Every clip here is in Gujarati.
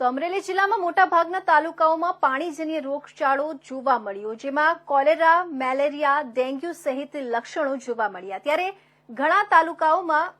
તો અમરેલી જિલ્લામાં મોટાભાગના તાલુકાઓમાં પાણીજન્ય રોગચાળો જોવા મળ્યો, જેમાં કોલેરા, મેલેરિયા, ડેન્ગ્યુ સહિત લક્ષણો જોવા મળ્યા. ત્યારે ઘણા તાલુકાઓમાં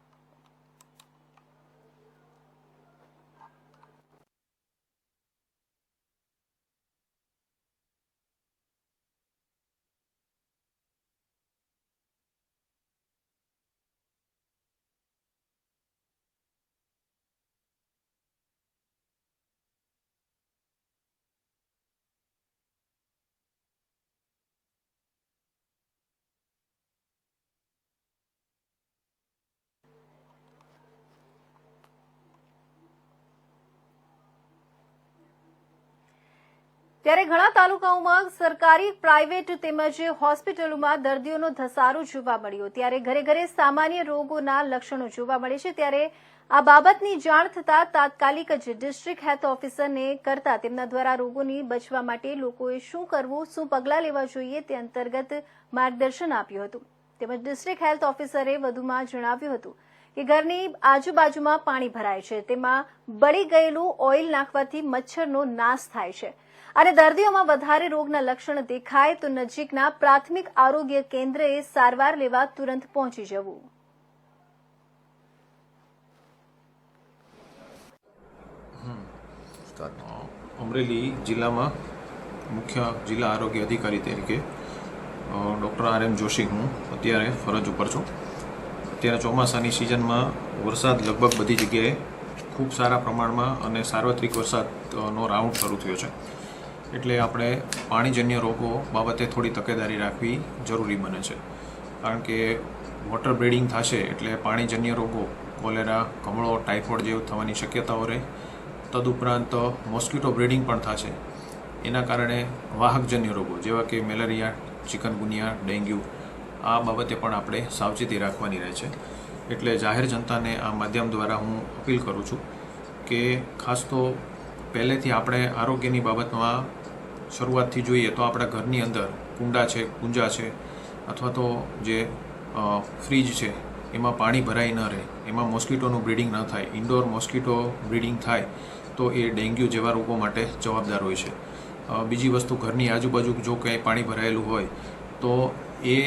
ત્યારે ઘણા તાલુકાઓમાં સરકારી, પ્રાઇવેટ તેમજ હોસ્પિટલોમાં દર્દીઓનો ધસારો જોવા મળ્યો. ત્યારે ઘરે ઘરે સામાન્ય રોગોના લક્ષણો જોવા મળે છે. ત્યારે આ બાબતની જાણ થતાં તાત્કાલિક જ ડિસ્ટ્રિક્ટ હેલ્થ ઓફિસરને કરતા તેમના દ્વારા રોગોની બચવા માટે લોકોએ શું કરવું, શું પગલાં લેવા જોઈએ તે અંતર્ગત માર્ગદર્શન આપ્યું હતું. તેમજ ડિસ્ટ્રિક્ટ હેલ્થ ઓફિસરે વધુમાં જણાવ્યું હતું કે ઘરની આજુબાજુમાં પાણી ભરાય છે. તેમાં બળી ગયેલું ઓઇલ નાખવાથી મચ્છરનો નાશ થાય છે. અને દર્દીઓમાં વધારે રોગના લક્ષણ દેખાય તો નજીકના પ્રાથમિક આરોગ્ય કેન્દ્રએ સારવાર લેવા તુરંત પહોંચી જવું. અમરેલી જિલ્લામાં મુખ્ય જિલ્લા આરોગ્ય અધિકારી તરીકે ડૉક્ટર આર એમ જોશી હું અત્યારે ફરજ ઉપર છું. અત્યારે ચોમાસાની સિઝનમાં વરસાદ લગભગ બધી જગ્યાએ ખૂબ સારા પ્રમાણમાં અને સાર્વત્રિક વરસાદનો રાઉન્ડ શરૂ થયો છે. એટલે આપણે પાણીજન્ય રોગો બાબતે થોડી તકેદારી રાખવી જરૂરી બને છે. કારણ કે વોટર બ્રીડિંગ થશે એટલે પાણીજન્ય રોગો, કોલેરા, કમળો, ટાઇફોઇડ જેવું થવાની શક્યતાઓ રહે. તદુપરાંત મોસ્કિટો બ્રીડિંગ પણ થશે. એના કારણે વાહકજન્ય રોગો જેવા કે મેલેરિયા, ચિકનગુનિયા, ડેન્ગ્યુ, આ બાબતે પણ આપણે સાવચેતી રાખવાની રહે છે. એટલે જાહેર જનતાને આ માધ્યમ દ્વારા હું અપીલ કરું છું કે ખાસ તો પહેલેથી આપણે આરોગ્યની બાબતમાં શરૂઆતથી જોઈએ તો આપણા ઘરની અંદર કુંડા છે કુંજા છે, અથવા તો જે ફ્રીજ છે, એમાં પાણી ભરાઈ ન રહે, એમાં મોસ્કીટોનું બ્રીડિંગ ન થાય, ઇન્ડોર મોસ્કીટો બ્રીડિંગ થાય, તો એ ડેન્ગ્યુ જેવા રોગો માટે જવાબદાર હોય છે. બીજી વસ્તુ ઘરની આજુબાજુ જો ક્યાંય પાણી ભરાયેલું હોય, તો એ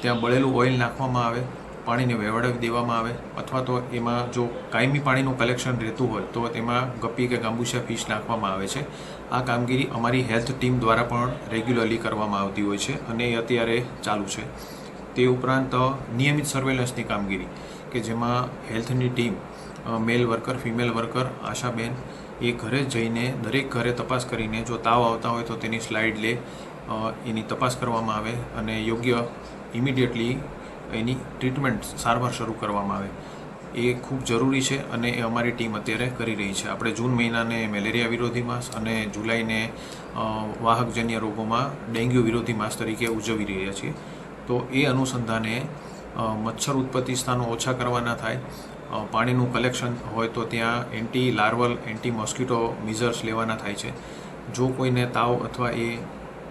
ત્યાં બળેલું ઓઇલ નાખવામાં આવે પાણીને વેવડાવી દેવામાં આવે અથવા તો એમાં જો કાયમી પાણીનું કલેક્શન રહેતું હોય તો તેમાં ગપ્પી કે ગાંબુસિયા ફિશ નાખવામાં આવે છે. આ કામગીરી અમારી હેલ્થ ટીમ દ્વારા પણ રેગ્યુલરલી કરવામાં આવતી હોય છે અને એ અત્યારે ચાલુ છે. તે ઉપરાંત નિયમિત સર્વેલન્સની કામગીરી કે જેમાં હેલ્થની team male worker female worker Ashaben, એ ઘરે જઈને દરેક ઘરે તપાસ કરીને જો તાવ આવતા હોય તો તેની સ્લાઇડ લે એની તપાસ કરવામાં આવે અને યોગ્ય ઇમિડિયેટલી એની ટ્રીટમેન્ટ સારવાર શરૂ કરવામાં આવે. એ ખૂબ જરૂરી છે અને એ અમારી ટીમ અત્યારે કરી રહી છે. આપણે જૂન મહિનાને મેલેરિયા વિરોધી માસ અને જુલાઈને વાહકજન્ય રોગોમાં ડેન્ગ્યુ વિરોધી માસ તરીકે ઉજવી રહ્યા છીએ. તો એ અનુસંધાને મચ્છર ઉત્પત્તિ સ્થાનો ઓછા કરવાના થાય. પાણીનું કલેક્શન હોય તો ત્યાં anti larval, anti mosquito measures લેવાના થાય છે. જો કોઈને તાવ અથવા એ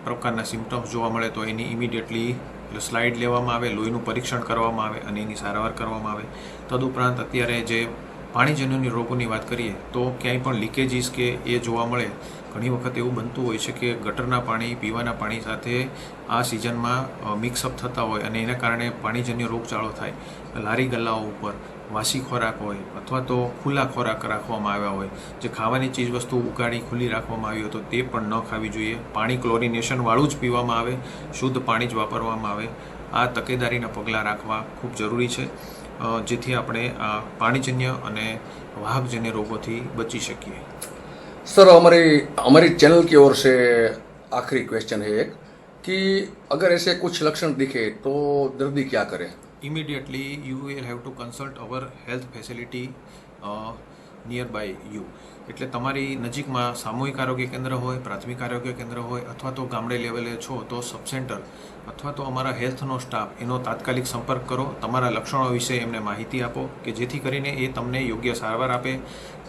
પ્રકારના સિમ્ટમ્સ જોવા મળે તો એની ઇમિડિયેટલી સ્લાઇડ લેવામાં આવે, લોહીનું પરીક્ષણ કરવામાં આવે અને એની સારવાર કરવામાં આવે. તદુપરાંત અત્યારે જે પાણીજન્યની રોગોની વાત કરીએ તો ક્યાંય પણ લીકેજીસ કે એ જોવા મળે, ઘણી વખત એવું બનતું હોય છે કે ગટરના પાણી, પીવાના પાણી સાથે આ સિઝનમાં મિક્સઅપ થતા હોય અને એના કારણે પાણીજન્ય રોગચાળો થાય. લારી ગલ્લાઓ ઉપર, વાસી ખોરાક હોય અથવા તો ખુલ્લા ખોરાક રાખવામાં આવ્યા હોય, જે ખાવાની ચીજ વસ્તુ ઉગાડી ખુલ્લી રાખવામાં આવી હોય તો તે પણ ન ખાવી જોઈએ. પાણી ક્લોરિનેશનવાળું જ પીવામાં આવે, શુદ્ધ પાણી જ વાપરવામાં આવે. આ તકેદારીના પગલાં રાખવા ખૂબ જરૂરી છે. જેથી આપણે આ પાણીજન્ય અને વાહકજન્ય રોગોથી બચી શકીએ सर हमारी हमारी चैनल की ओर से आखिरी क्वेश्चन है एक कि अगर ऐसे कुछ लक्षण दिखे तो दर्दी क्या करे immediately you will have to consult our health facility uh, near by you એટલે તમારી નજીકમાં સામૂહિક આરોગ્ય કેન્દ્ર હોય, પ્રાથમિક આરોગ્ય કેન્દ્ર હોય, અથવા તો ગામડે લેવલે છો, તો સબ સેન્ટર અથવા તો અમારા હેલ્થનો સ્ટાફ એનો તાત્કાલિક સંપર્ક કરો. તમારા લક્ષણો વિશે એમને માહિતી આપો કે જેથી કરીને એ તમને યોગ્ય સારવાર આપે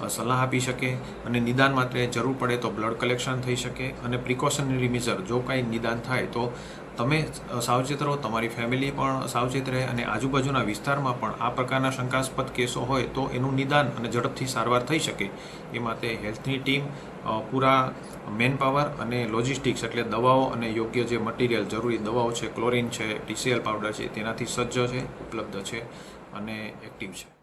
સલાહ આપી શકે અને નિદાન માટે જરૂર પડે તો બ્લડ કલેક્શન થઈ શકે. અને પ્રિકોશનરી મેઝર જો કાંઈ નિદાન થાય તો તમે સાવચેત રહો, તમારી ફેમિલી પણ સાવચેત રહે અને આજુબાજુના વિસ્તારમાં પણ આ પ્રકારના શંકાસ્પદ કેસો હોય તો એનું નિદાન અને ઝડપથી સારવાર થઈ શકે. એ માટે હેલ્થની ટીમ પૂરા મેન પાવર અને લોજિસ્ટિક્સ એટલે દવાઓ અને યોગ્ય જે મટીરિયલ, જરૂરી દવાઓ છે, ક્લોરિન છે ટીસીએલ પાવડર છે, તેનાથી સજ્જ છે, ઉપલબ્ધ છે અને એક્ટિવ છે.